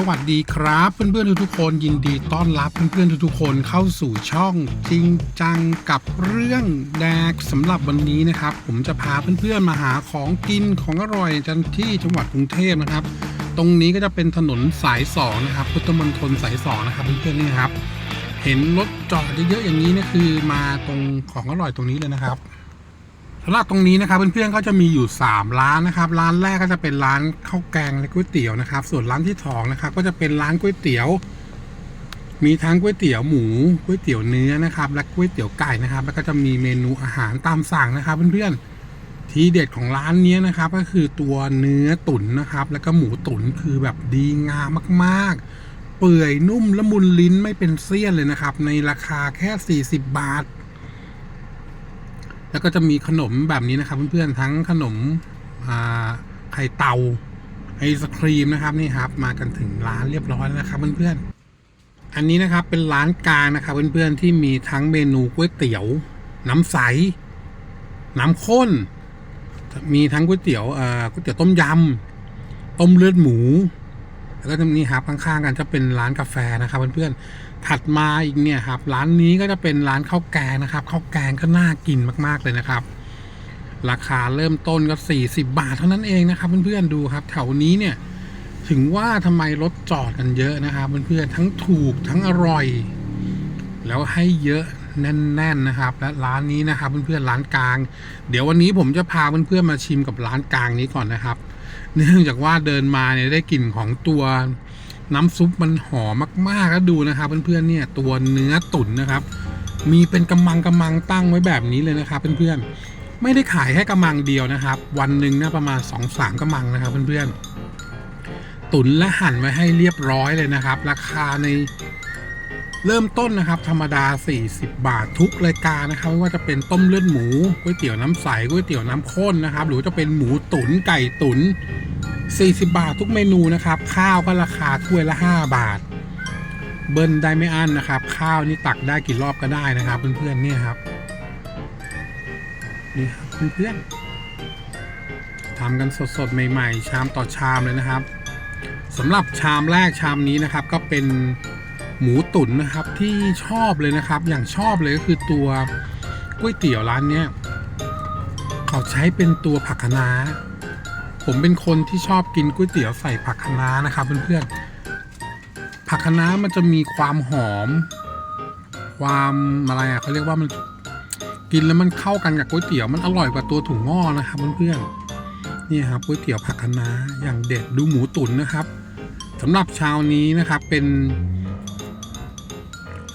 สวัสดีครับเพื่อนๆทุกๆคนยินดีต้อนรับเพื่อนๆทุกๆคนเข้าสู่ช่องจริงจังกับเรื่องแดกสำหรับวันนี้นะครับ ผมจะพาเพื่อนๆมาหาของกินของอร่อยกันที่จังหวัดกรุงเทพนะครับ ตรงนี้ก็จะเป็นถนนสายสองนะครับพุทธมณฑลสายสองนะครับเพื่อนๆนี่ครับ เห็นรถจอดเยอะๆอย่างนี้นี่คือมาตรงของอร่อยตรงนี้เลยนะครับ สำหรับตรงนี้นะครับเพื่อนๆก็จะมีอยู่ 3 ร้านนะครับ ร้านแรกก็จะเป็นร้านข้าวแกงและก๋วยเตี๋ยวนะครับ ส่วนร้านที่สองนะครับ ก็จะเป็นร้านก๋วยเตี๋ยว มีทั้งก๋วยเตี๋ยวหมูก๋วยเตี๋ยวเนื้อนะครับ และก๋วยเตี๋ยวไก่นะครับ แล้วก็จะมีเมนูอาหารตามสั่งนะครับ เพื่อนๆทีเด็ดของร้านนี้นะครับ ก็คือตัวเนื้อตุ๋นนะครับ แล้วก็หมูตุ๋นคือแบบดีงามมากๆ เปื่อยนุ่มละมุนลิ้นไม่เป็นเสี้ยนเลยนะครับ ในราคาแค่ 40 บาท แล้วก็จะมีขนมแบบนี้นะครับ เพื่อนๆทั้งขนมไข่เตาไอศครีมนะครับนี่ครับ มากันถึงร้านเรียบร้อยแล้วนะครับเพื่อนๆอันนี้นะครับเป็นร้านกลางนะครับเพื่อนๆที่มีทั้งเมนูก๋วยเตี๋ยว น้ำใส น้ำข้น มีทั้งก๋วยเตี๋ยวก๋วยเตี๋ยวต้มยำต้มเลือดหมู แล้วก็จะมีครับข้างๆกันจะเป็นร้านกาแฟนะครับเพื่อนๆถัดมาอีกเนี่ยครับร้านนี้ก็จะเป็นร้านข้าวแกงนะครับข้าวแกงก็น่ากินมากๆเลยนะครับ ราคาเริ่มต้นก็ 40 บาทเท่านั้นเองนะครับเพื่อนๆดูครับแถวนี้เนี่ยถึงว่าทำไมรถจอดกันเยอะนะครับเพื่อนๆทั้งถูกทั้งอร่อย แล้วให้เยอะแน่นๆนะครับ และร้านนี้นะครับเพื่อนๆร้านกลาง เดี๋ยววันนี้ผมจะพาเพื่อนๆมาชิมกับร้านกลางนี้ก่อนนะครับ เนื่องจากว่าเดินมาเนี่ยได้กลิ่นของตัวน้ำซุปมันหอมมากๆแล้วดูนะครับเพื่อนๆเนี่ยตัวเนื้อตุ๋นนะครับ มีเป็นกำมังกำมังตั้งไว้แบบนี้เลยนะครับเพื่อนๆไม่ได้ขายแค่กำมังเดียวนะครับ วันหนึ่งนะประมาณ2อสามกำมังนะครับเพื่อนๆตุ๋นและหั่นไว้ให้เรียบร้อยเลยนะครับ ราคาในเริ่มต้นนะครับ ธรรมดา 40 บาททุกรายการนะครับไม่ว่าจะเป็นต้มเลือดหมูก๋วยเตี๋ยวน้ำใสก๋วยเตี๋ยวน้ำข้นนะครับ หรือจะเป็นหมูตุ๋นไก่ตุ๋น 40 บาททุกเมนูนะครับ ข้าวก็ราคาถ้วยละ 5 บาท เบิ้ลได้ไม่อั้นนะครับ ข้าวนี่ตักได้กี่รอบก็ได้นะครับเพื่อนๆเนี่ยครับนี่ครับเพื่อนๆทำกันสดๆใหม่ๆ ชามต่อชามเลยนะครับสำหรับชามแรกชามนี้นะครับ ก็เป็นหมูตุ๋นนะครับที่ชอบเลยนะครับ อย่างชอบเลยก็คือตัวก๋วยเตี๋ยวร้านเนี้ยเขาใช้เป็นตัวผักคะน้า ผมเป็นคนที่ชอบกินก๋วยเตี๋ยวใส่ผักคะน้านะครับเพื่อนๆ ผักคะน้ามันจะมีความหอม ความอะไรอะเขาเรียกว่ามันกินแล้วมันเข้ากันกับก๋วยเตี๋ยวมันอร่อยกว่าตัวถุงงอนะครับเพื่อนๆนี่ครับก๋วยเตี๋ยวผักคะน้าอย่างเด็ดดูหมูตุ๋นนะครับสำหรับเช้านี้นะครับเป็น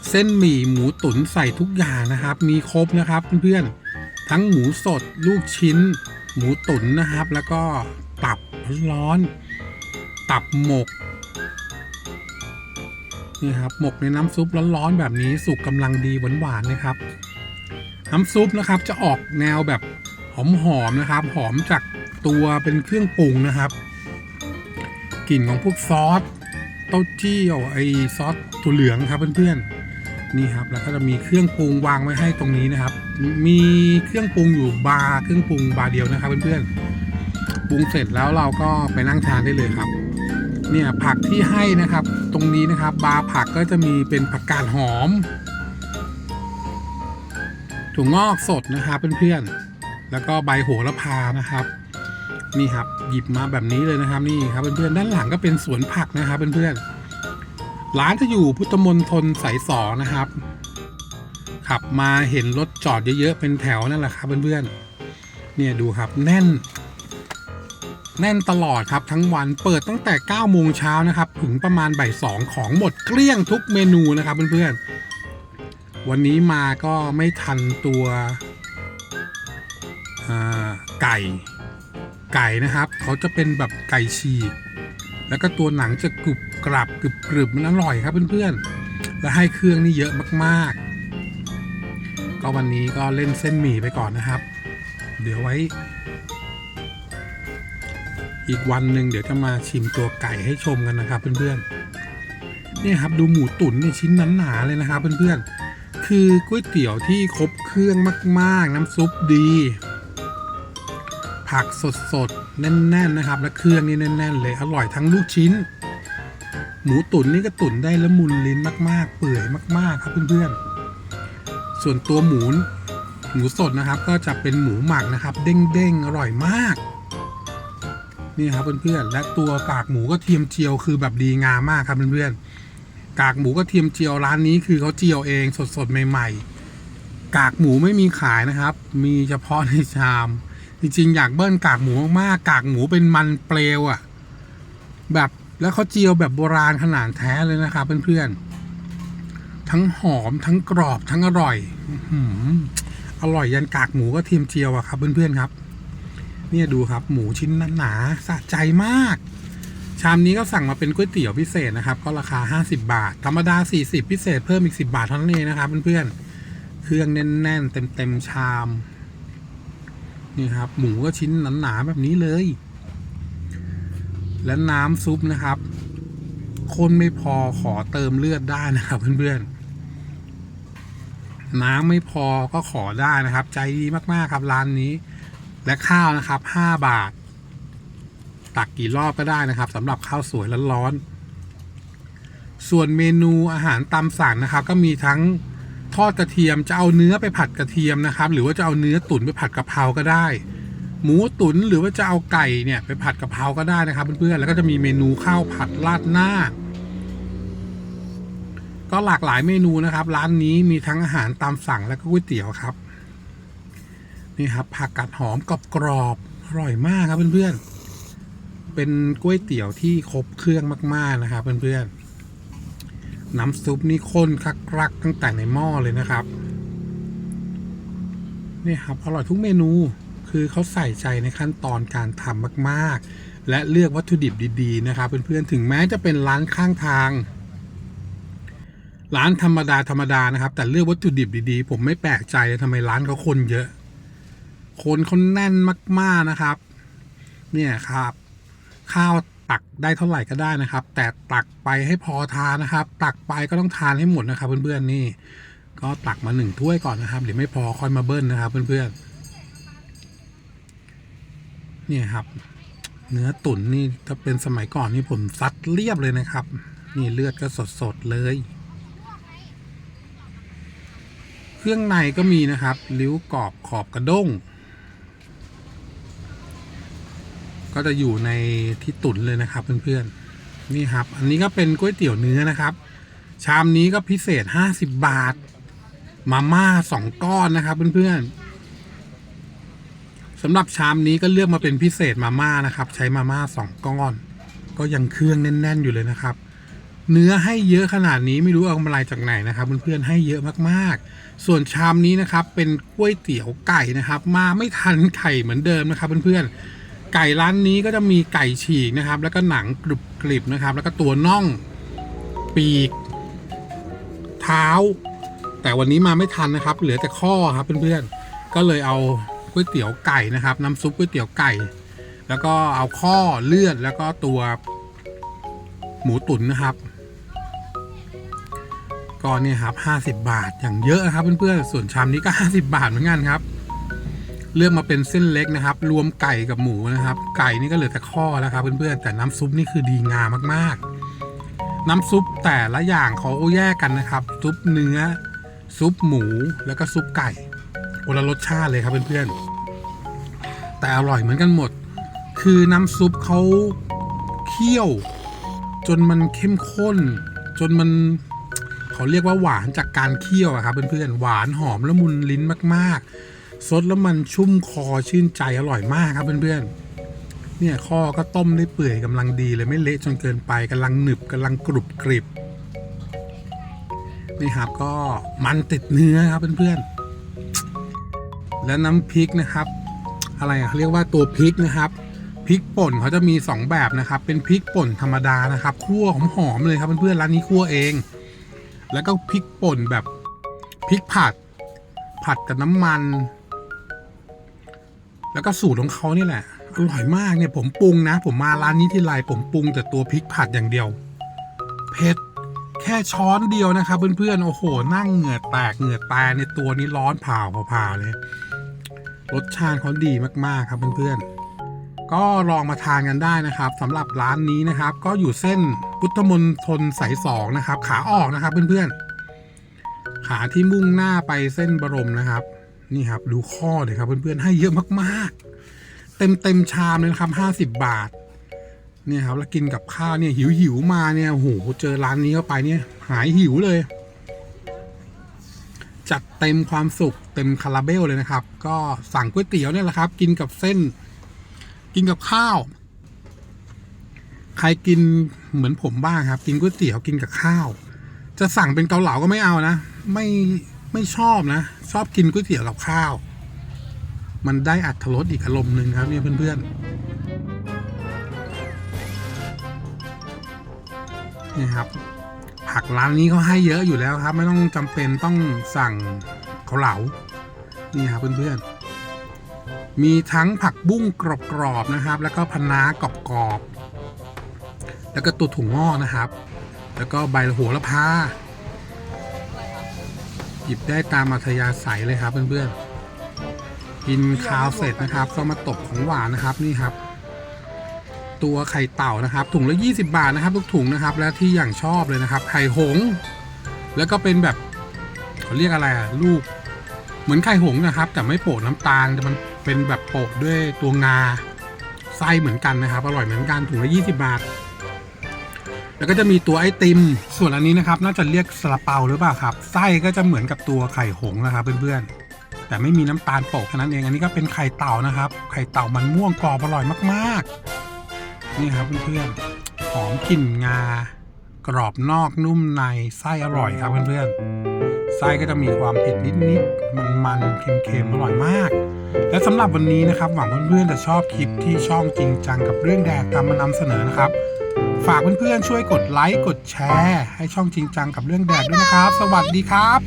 เส้นหมี่หมูตุ๋นใส่ทุกอย่างนะครับ มีครบนะครับเพื่อนๆทั้งหมูสดลูกชิ้นหมูตุ๋นนะครับ แล้วก็ ตับร้อนตับหมกนี่ครับหมกในน้ำซุปร้อนๆแบบนี้สุกกำลังดีหวานๆนะครับ น้ำซุปนะครับจะออกแนวแบบหอมๆนะครับ หอมจากตัวเป็นเครื่องปรุงนะครับกลิ่นของพวกซอสเต้าเจี้ยวไอซอสถั่วเหลืองครับเพื่อนๆนี่ครับแล้วก็จะมีเครื่องปรุงวางไว้ให้ตรงนี้นะครับ มีเครื่องปรุงอยู่บาร์เครื่องปรุงบาร์เดียวนะครับเพื่อนๆ ปรุงเสร็จแล้วเราก็ไปนั่งทานได้เลยครับ เนี่ยผักที่ให้นะครับ ตรงนี้นะครับ บาร์ผักก็จะมีเป็นผักกาดหอมถั่วงอกสดนะครับเพื่อนๆ แล้วก็ใบโหระพานะครับ นี่ครับหยิบมาแบบนี้เลยนะครับนี่ครับเพื่อนๆด้านหลังก็เป็นสวนผักนะครับเพื่อนๆร้านจะอยู่พุทธมณฑลสายสองนะครับ ขับมาเห็นรถจอดเยอะๆเป็นแถวนั่นแหละครับเพื่อนๆเนี่ยดูครับแน่น แน่นตลอดครับทั้งวันเปิดตั้งแต่ 9 โมงเช้านะครับ ถึงประมาณบ่ายสองของหมดเกลี้ยงทุกเมนูนะครับเพื่อนๆ วันนี้มาก็ไม่ทันตัวไก่ ไก่นะครับ เขาจะเป็นแบบไก่ฉีกแล้วก็ตัวหนังจะกรุบกรับกรึบกรึบมันอร่อยครับเพื่อนๆ และให้เครื่องนี่เยอะมากๆ ก็วันนี้ก็เล่นเส้นหมี่ไปก่อนนะครับ เดี๋ยวไว้ อีกวันหนึ่งเดี๋ยวจะมาชิมตัวไก่ให้ชมกันนะครับเพื่อนๆนี่ครับดูหมูตุ๋นนี่ชิ้นหนาๆเลยนะครับเพื่อนๆคือก๋วยเตี๋ยวที่ครบเครื่องมากๆ น้ำซุปดี ผักสดๆแน่นๆนะครับ และเครื่องนี่แน่น ๆ เลยอร่อยทั้งลูกชิ้น หมูตุ๋นนี่ก็ตุ๋นได้ละมุนลิ้นมาก ๆ เปื่อยมากๆครับเพื่อนๆส่วนตัวหมูหมูสดนะครับก็จะเป็นหมูหมักนะครับ เด้งๆอร่อยมาก นี่ครับเพื่อนๆและตัวกากหมูก็เทียมเจียวคือแบบดีงามมากครับเพื่อนๆกากหมูก็เทียมเจียวร้านนี้คือเขาเจียวเองสดๆใหม่ๆ กากหมูไม่มีขายนะครับ มีเฉพาะในชาม จริงๆ อยากเบิ้ลกากหมูมากๆกากหมูเป็นมันเปลวอะ่ะ แบบแล้วเขาเจียวแบบโบราณขนาดแท้เลยนะครับเพื่อนๆทั้งหอมทั้งกรอบทั้งอร่อยอร่อยยันกากหมูก็เทียมเจียวอะครับเพื่อนๆครับ เนี่ยดูครับหมูชิ้นหนาสะใจมาก ชามนี้ก็สั่งมาเป็นก๋วยเตี๋ยวพิเศษนะครับ ก็ราคา 50 บาท ธรรมดา 40 พิเศษเพิ่มอีก 10 บาทเท่านั้นเองนะครับเพื่อนๆ เครื่องแน่นๆ เต็มๆชาม นี่ครับ หมูก็ชิ้นหนาๆแบบนี้เลย และน้ำซุปนะครับคนไม่พอขอเติมเลือดได้นะครับเพื่อนๆน้ำไม่พอก็ขอได้นะครับ ใจดีมาก ๆ ครับ ร้านนี้ และข้าวนะครับ 5 บาท ตักกี่รอบก็ได้นะครับสำหรับข้าวสวยร้อนๆส่วนเมนูอาหารตามสั่งนะครับ ก็มีทั้งทอดกระเทียมจะเอาเนื้อไปผัดกระเทียมนะครับ หรือว่าจะเอาเนื้อตุ๋นไปผัดกะเพราก็ได้ หมูตุ๋นหรือว่าจะเอาไก่เนี่ยไปผัดกะเพราก็ได้นะครับเพื่อนๆแล้วก็จะมีเมนูข้าวผัดราดหน้า ก็หลากหลายเมนูนะครับ ร้านนี้มีทั้งอาหารตามสั่งและก็ก๋วยเตี๋ยวครับ นี่ครับผักกาดหอมกรอบๆอร่อยมากครับเพื่อนๆ เป็นก๋วยเตี๋ยวที่ครบเครื่องมากๆนะครับเพื่อนๆ น้ำซุปนี่ข้นคักรักตั้งแต่ในหม้อเลยนะครับนี่ครับอร่อยทุกเมนูคือเขาใส่ใจในขั้นตอนการทำมากๆ และเลือกวัตถุดิบดีๆ นะครับเพื่อนๆ ถึงแม้จะเป็นร้านข้างทาง ร้านธรรมดาธรรมดานะครับ แต่เลือกวัตถุดิบดีๆ ผมไม่แปลกใจเลยทำไมร้านเขาคนเยอะ คนเขาแน่นมาก ๆนะครับ เนี่ยครับ ข้าวตักได้เท่าไหร่ก็ได้นะครับ แต่ตักไปให้พอทานนะครับ ตักไปก็ต้องทานให้หมดนะครับ เพื่อนๆนี่ ก็ตักมาหนึ่งถ้วยก่อนนะครับหรือไม่พอค่อยมาเบิ้ลนะครับ เพื่อนๆเนี่ยครับ เนื้อตุ๋นนี่ถ้าเป็นสมัยก่อนนี่ผมซัดเรียบเลยนะครับ นี่เลือดก็สดๆเลยเครื่องในก็มีนะครับ ริ้วกรอบขอบกระด้ง ก็จะอยู่ในที่ตุ๋นเลยนะครับเพื่อนๆนี่ครับ อันนี้ก็เป็นก๋วยเตี๋ยวเนื้อนะครับ ชามนี้ก็พิเศษ 50 บาท มาม่าสองก้อนนะครับเพื่อนๆสำหรับชามนี้ก็เลือกมาเป็นพิเศษมาม่านะครับ ใช้มาม่าสองก้อน ก็ยังเครื่องแน่น ๆ อยู่เลยนะครับเนื้อให้เยอะขนาดนี้ไม่รู้เอากำไรจากไหนนะครับเพื่อนๆให้เยอะมากๆ ส่วนชามนี้นะครับเป็นก๋วยเตี๋ยวไก่นะครับ มาไม่ทันไข่เหมือนเดิมนะครับเพื่อนๆ ไก่ร้านนี้ก็จะมีไก่ฉีกนะครับ แล้วก็หนังกรุบกริบนะครับ แล้วก็ตัวน่อง ปีก เท้า แต่วันนี้มาไม่ทันนะครับ เหลือแต่ข้อครับเพื่อนๆ ก็เลยเอาก๋วยเตี๋ยวไก่นะครับ น้ำซุปก๋วยเตี๋ยวไก่ แล้วก็เอาข้อเลือดแล้วก็ตัวหมูตุ๋นนะครับก็เนี่ยครับห้าสิบาทอย่างเยอะครับเพื่อนๆ ส่วนชามนี้ก็ห้าสิบาทเหมือนกันครับ เลือกมาเป็นเส้นเล็กนะครับ รวมไก่กับหมูนะครับ ไก่นี่ก็เหลือแต่ข้อแล้วครับเพื่อนๆแต่น้ำซุปนี่คือดีงามมากๆ น้ำซุปแต่ละอย่างเขาแยกกันนะครับ ซุปเนื้อ ซุปหมูแล้วก็ซุปไก่คนละรสชาติเลยครับเพื่อนๆแต่อร่อยเหมือนกันหมด คือน้ำซุปเขาเคี่ยว จนมันเข้มข้น จนมันเขาเรียกว่าหวานจากการเคี่ยวอะครับเพื่อนๆหวานหอมละมุนลิ้นมากๆ ซดแล้วมันชุ่มคอชื่นใจอร่อยมากครับเพื่อนๆ เนี่ยข้อก็ต้มได้เปื่อยกำลังดีเลยไม่เละจนเกินไปกำลังหนึบกำลังกรุบกริบนี่ครับก็มันติดเนื้อครับเพื่อนๆ และน้ำพริกนะครับ อะไรอะเขาเรียกว่าตัวพริกนะครับพริกป่นเขาจะมี 2 แบบนะครับ เป็นพริกป่นธรรมดานะครับคั่วหอมๆเลยครับเพื่อนๆร้านนี้คั่วเอง แล้วก็พริกป่นแบบพริกผัด ผัดกับน้ำมัน แล้วก็สูตรของเขานี่แหละ อร่อยมากเนี่ยผมปรุงนะ ผมมาร้านนี้ที่ไรผมปรุงแต่ตัวพริกผัดอย่างเดียว เผ็ดแค่ช้อนเดียวนะครับเพื่อนๆ โอ้โห นั่งเหงื่อแตกเหงื่อแตกในตัวนี้ร้อนเผาเผาเลย รสชาติเขาดีมากๆครับเพื่อนๆ ก็ลองมาทานกันได้นะครับสำหรับร้านนี้นะครับ ก็อยู่เส้นพุทธมนทนสายสองนะครับ ขาออกนะครับเพื่อนๆ ขาที่มุ่งหน้าไปเส้นบรมนะครับ นี่ครับดูข้อเลยครับเพื่อนๆให้เยอะมากๆ เต็มเต็มๆชามเลยนะครับห้าสิบบาทเนี่ยครับแล้วกินกับข้าวเนี่ยหิวหิวมาเนี่ยโอ้โหเจอร้านนี้เข้าไปเนี่ยหายหิวเลย จัดเต็มความสุขเต็มคาราเบลเลยนะครับ ก็สั่งก๋วยเตี๋ยวเนี่ยแหละครับ กินกับเส้น กินกับข้าว ใครกินเหมือนผมบ้างครับ กินก๋วยเตี๋ยวกินกับข้าว จะสั่งเป็นเกาเหลาก็ไม่เอานะ ไม่ ไม่ชอบนะ ชอบกินก๋วยเตี๋ยวกับข้าว มันได้อัตรสอีกอารมณ์หนึ่งครับเนี่ยเพื่อนๆนี่ครับ ผักร้านนี้เขาให้เยอะอยู่แล้วครับ ไม่ต้องจำเป็นต้องสั่งเกาเหลานี่ครับเพื่อนๆ มีทั้งผักบุ้งกรอบๆนะครับ แล้วก็พะนากรอบๆแล้วก็ตัวถุงงอกนะครับ แล้วก็ใบโหระพา ยิบได้ตามอัธยาศัยเลยครับเพื่อนๆกินข้าวเสร็จนะครับ ก็มาตบของหวานนะครับนี่ครับ ตัวไข่เต่านะครับ ถุงละ 20 บาทนะครับทุกถุงนะครับ และที่อย่างชอบเลยนะครับ ไข่หง แล้วก็เป็นแบบเขาเรียกอะไรอะลูก เหมือนไข่หงนะครับ แต่ไม่โปะน้ำตาลแต่มันเป็นแบบโปะด้วยตัวงาไส้เหมือนกันนะครับ อร่อยเหมือนกันถุงละ 20 บาท แล้วก็จะมีตัวไอติม ส่วนอันนี้นะครับ น่าจะเรียกซาลาเปาหรือเปล่าครับ ไส้ก็จะเหมือนกับตัวไข่หงส์นะครับเพื่อนๆ แต่ไม่มีน้ำตาลโปะแค่นั้นเอง อันนี้ก็เป็นไข่เต่านะครับ ไข่เต่ามันม่วงกรอบอร่อยมากๆ นี่ครับเพื่อนๆ หอมกลิ่นงา กรอบนอกนุ่มใน ไส้อร่อยครับเพื่อนๆ ไส้ก็จะมีความเผ็ดนิดๆ มันๆ เค็มๆ อร่อยมาก และสำหรับวันนี้นะครับ หวังเพื่อนๆ จะชอบคลิปที่ช่องจริงจังกับเรื่องแดกตามมานำเสนอนะครับ ฝากเพื่อนๆช่วยกดไลค์กดแชร์ ให้ช่องจริงจังกับเรื่องแดกด้วยนะครับ สวัสดีครับ